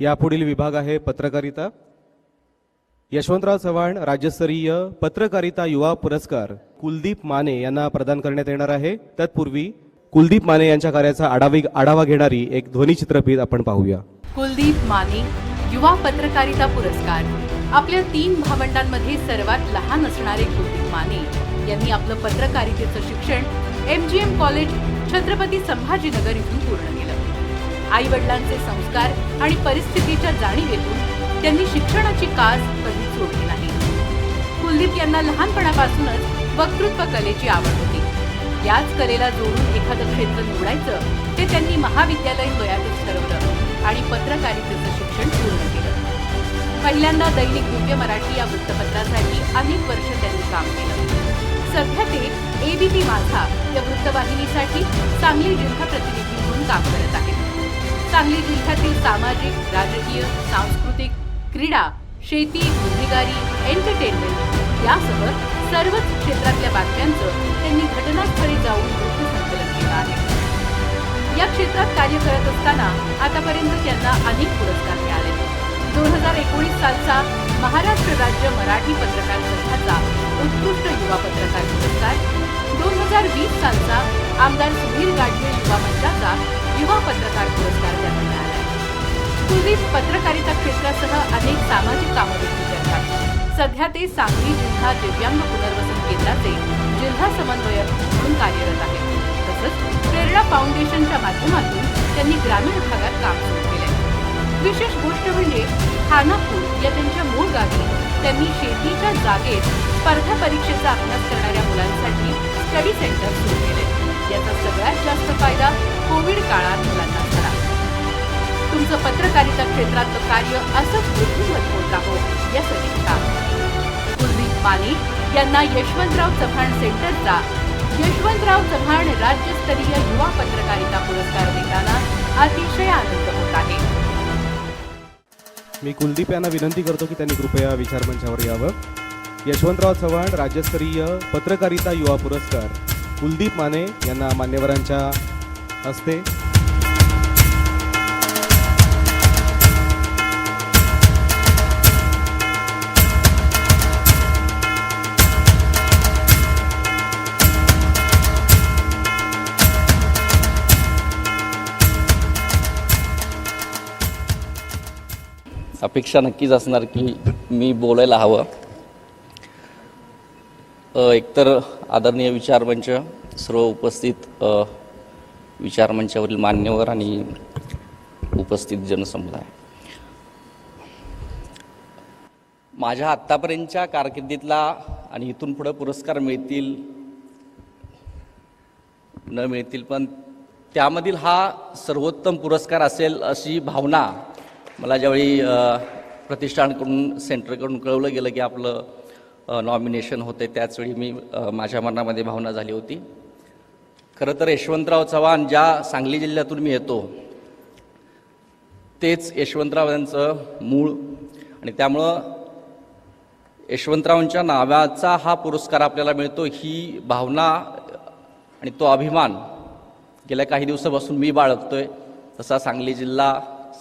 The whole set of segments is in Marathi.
यापुढील विभाग आहे पत्रकारिता. यशवंतराव चव्हाण राज्यस्तरीय पत्रकारिता युवा पुरस्कार कुलदीप माने यांना प्रदान करण्यात येणार आहे. तत्पूर्वी कुलदीप माने यांच्या कार्याचा आढावी आढावा घेणारी एक ध्वनिचित्रफित आपण पाहूया. कुलदीप माने युवा पत्रकारिता पुरस्कार. आपल्या तीन भावंडांमध्ये सर्वात लहान असणारे कुलदीप माने यांनी आपलं पत्रकारितेचं शिक्षण M G M college Chhatrapati Sambhajinagar इथून पूर्ण केलं. आई वडिलांचे संस्कार आणि परिस्थितीच्या जाणीवेतून त्यांनी शिक्षणाची कास कधी सोडली नाही. कुलदीप यांना लहानपणापासूनच वक्तृत्व कलेची आवड होती. याच कलेला जोडून एखादं क्षेत्र निवडायचं ते त्यांनी महाविद्यालयीन वयातच ठरवलं आणि पत्रकारितेचं शिक्षण पूर्ण केलं. पहिल्यांदा दैनिक दिव्य मराठी या वृत्तपत्रासाठी अनेक वर्ष त्यांनी काम केलं. सध्या ते एबीपी माझा या वृत्तवाहिनीसाठी सांगली जिल्हा प्रतिनिधी म्हणून काम करत आहेत. सांगली जिल्ह्यातील सामाजिक राजकीय सांस्कृतिक क्रीडा शेती गुन्हेगारी एंटरटेनमेंट यासह सर्वच क्षेत्रातल्या बातम्यांचं त्यांनी घटनास्थळी जाऊन वृत्तसंकलन केलं आहे. या क्षेत्रात कार्य करत असताना आतापर्यंत त्यांना अनेक पुरस्कार मिळाले. दोन हजार एकोणीस सालचा महाराष्ट्र राज्य मराठी पत्रकार संघाचा उत्कृष्ट युवा पत्रकार पुरस्कार दोन हजार वीस सालचा आमदार सुधीर गाडगे युवा मंचाचा युवा पत्रकार पुरस्कार त्यांना मिळाला कुलदीप पत्रकारिता क्षेत्रासह अनेक सामाजिक कामं देखील करतात. सध्या ते सांगली जिल्हा दिव्यांग पुनर्वसन केंद्राचे जिल्हा समन्वयक म्हणून कार्यरत आहेत. तसंच प्रेरणा फाउंडेशनच्या माध्यमातून त्यांनी ग्रामीण भागात काम सुरू केले विशेष गोष्ट म्हणजे खानापूर या त्यांच्या मूळ गावी त्यांनी शेतीच्या जागेत स्पर्धा परीक्षेचा अभ्यास करणाऱ्या मुलांसाठी स्टडी सेंटर सुरू केले याचा सगळ्यात जास्त फायदा कोविड काळात मुलांना झाला तुमचं पत्रकारिता क्षेत्रातलं कार्य असंच बुद्धिमत होत राहो या सदिच्छा कुलदीप माने यांना यशवंतराव चव्हाण सेंटरचा यशवंतराव चव्हाण राज्यस्तरीय युवा पत्रकारिता पुरस्कार देताना अतिशय आनंद होत आहे. मी कुलदीप यांना विनंती करतो की त्यांनी कृपया विचारमंचावर यावं. यशवंतराव चव्हाण राज्यस्तरीय पत्रकारिता युवा पुरस्कार कुलदीप माने यांना मान्यवरांच्या हस्ते. अपेक्षा नक्कीच असणार की मी बोलायला हवं. एकतर आदरणीय विचारमंच सर्व उपस्थित विचारमंचावरील मान्यवर आणि उपस्थित जनसमुदाय. माझ्या आत्तापर्यंतच्या कारकिर्दीतला आणि इथून पुढं पुरस्कार मिळतील न मिळतील पण त्यामधील हा सर्वोत्तम पुरस्कार असेल अशी भावना मला ज्यावेळी प्रतिष्ठानकडून सेंटरकडून कळवलं गेलं की आपलं नॉमिनेशन होते त्याचवेळी मी माझ्या मनामध्ये भावना झाली होती. खरं तर यशवंतराव चव्हाण ज्या सांगली जिल्ह्यातून मी येतो तेच यशवंतराव यांचं मूळ. आणि त्यामुळं यशवंतरावांच्या नावाचा हा पुरस्कार आपल्याला मिळतो ही भावना आणि तो अभिमान. गेल्या काही दिवसापासून मी बाळगतो आहे तसा सांगली जिल्हा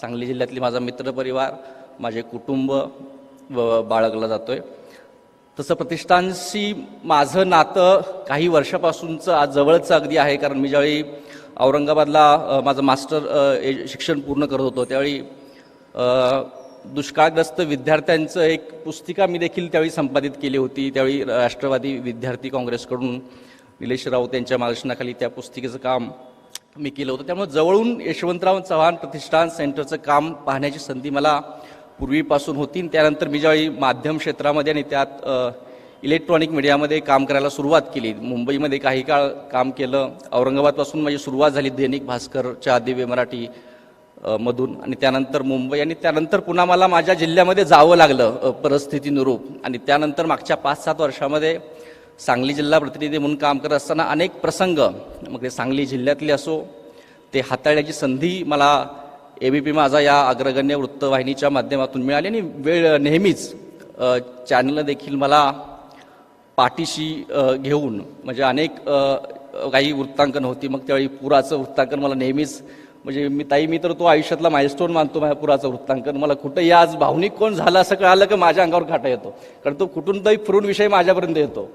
सांगली जिल्ह्यातली माझा मित्रपरिवार माझे कुटुंब व बाळगला आहे तसं प्रतिष्ठानशी माझं नातं काही वर्षापासूनचं आज जवळचं अगदी आहे कारण मी ज्यावेळी औरंगाबादला माझं मास्टर ए- शिक्षण पूर्ण करत होतो त्यावेळी दुष्काळग्रस्त विद्यार्थ्यांचं एक पुस्तिका मी देखील त्यावेळी संपादित केली होती. त्यावेळी राष्ट्रवादी विद्यार्थी काँग्रेसकडून निलेश राऊत यांच्या मार्गदर्शनाखाली त्या पुस्तिकेचं काम मी केलं होतं. त्यामुळे जवळून यशवंतराव चव्हाण प्रतिष्ठान सेंटरचं काम पाहण्याची संधी मला पूर्वीपासून होती आणि त्यानंतर मी ज्यावेळी माध्यम क्षेत्रामध्ये आणि त्यात इलेक्ट्रॉनिक मीडियामध्ये काम करायला सुरुवात केली मुंबईमध्ये काही काळ काम केलं औरंगाबादपासून माझी सुरुवात झाली दैनिक भास्करच्या दिव्य मराठी मधून. आणि त्यानंतर मुंबई आणि त्यानंतर पुन्हा मला माझ्या जिल्ह्यामध्ये जावं लागलं परिस्थितीनुरूप आणि त्यानंतर मागच्या पाच सात वर्षामध्ये सांगली जिल्हा प्रतिनिधी म्हणून काम करत असताना अनेक प्रसंग मग ते सांगली जिल्ह्यातले असो ते हाताळण्याची संधी मला ए बी पी माझा या अग्रगण्य वृत्तवाहिनीच्या माध्यमातून मिळाली आणि वेळ नेहमीच चॅनल देखील मला पाठीशी घेऊन म्हणजे अनेक काही वृत्तांकन होती. मग त्यावेळी पुराचं वृत्तांकन मला नेहमीच म्हणजे मी ताई मी तर तो आयुष्यातला माइलस्टोन मानतो माझ्या पुराचं वृत्तांकन. मला कुठंही आज भावनिक कोण झालं असं कळालं की माझ्या अंगावर काटा येतो. कारण तो कुठून तरी फिरून विषय माझ्यापर्यंत येतो.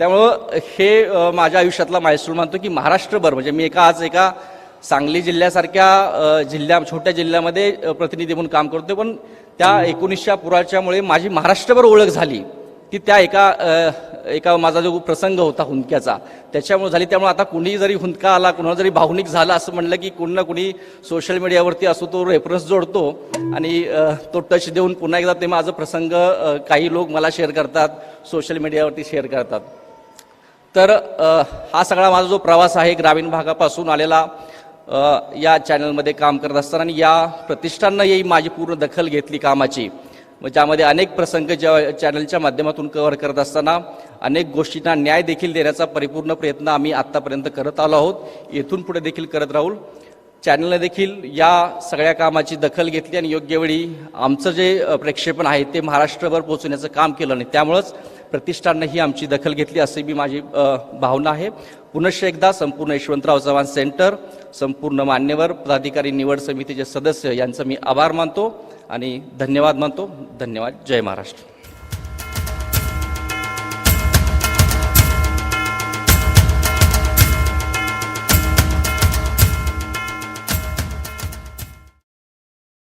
त्यामुळं हे माझ्या आयुष्यातला मायस्टोन मानतो की महाराष्ट्रभर म्हणजे मी एका आज एका सांगली जिल्ह्यासारख्या जिल्ह्या छोट्या जिल्ह्यामध्ये प्रतिनिधी म्हणून काम करतोय. पण त्या एकोणीसच्या पुराच्यामुळे माझी महाराष्ट्रभर ओळख झाली ती त्या एका एका माझा जो प्रसंग होता हुंदक्याचा त्याच्यामुळे झाली. त्यामुळे आता कुणी जरी हुंदका आला कुणाला जरी भावनिक झाला असं म्हणलं की कुणी ना कुणी सोशल मीडियावरती असो तो रेफरन्स जोडतो. आणि तो टच देऊन पुन्हा एकदा ते माझं प्रसंग काही लोक मला शेअर करतात सोशल मीडियावरती शेअर करतात. तर हा सगळा माझा जो प्रवास आहे ग्रामीण भागापासून आलेला या चॅनलमध्ये काम करत असताना आणि या प्रतिष्ठाननंही माझी पूर्ण दखल घेतली कामाची. मग ज्यामध्ये अनेक प्रसंग ज्या चॅनलच्या माध्यमातून कव्हर करत असताना अनेक गोष्टींना न्याय देखील देण्याचा परिपूर्ण प्रयत्न आम्ही आत्तापर्यंत करत आलो आहोत. येथून पुढे देखील करत राहू चॅनलने देखील या सगळ्या कामाची दखल घेतली आणि योग्य वेळी आमचं जे प्रेक्षेपण प्रक्षेपण आहे ते महाराष्ट्रभर पोहोचवण्याचं काम केलं आणि त्यामुळंच प्रतिष्ठाननं ही आमची दखल घेतली असे मी माझी भावना आहे. पुनश्च एकदा संपूर्ण यशवंतराव चव्हाण सेंटर संपूर्ण मान्यवर पदाधिकारी निवड समितीचे सदस्य यांचं मी आभार मानतो आणि धन्यवाद मानतो. धन्यवाद. जय महाराष्ट्र.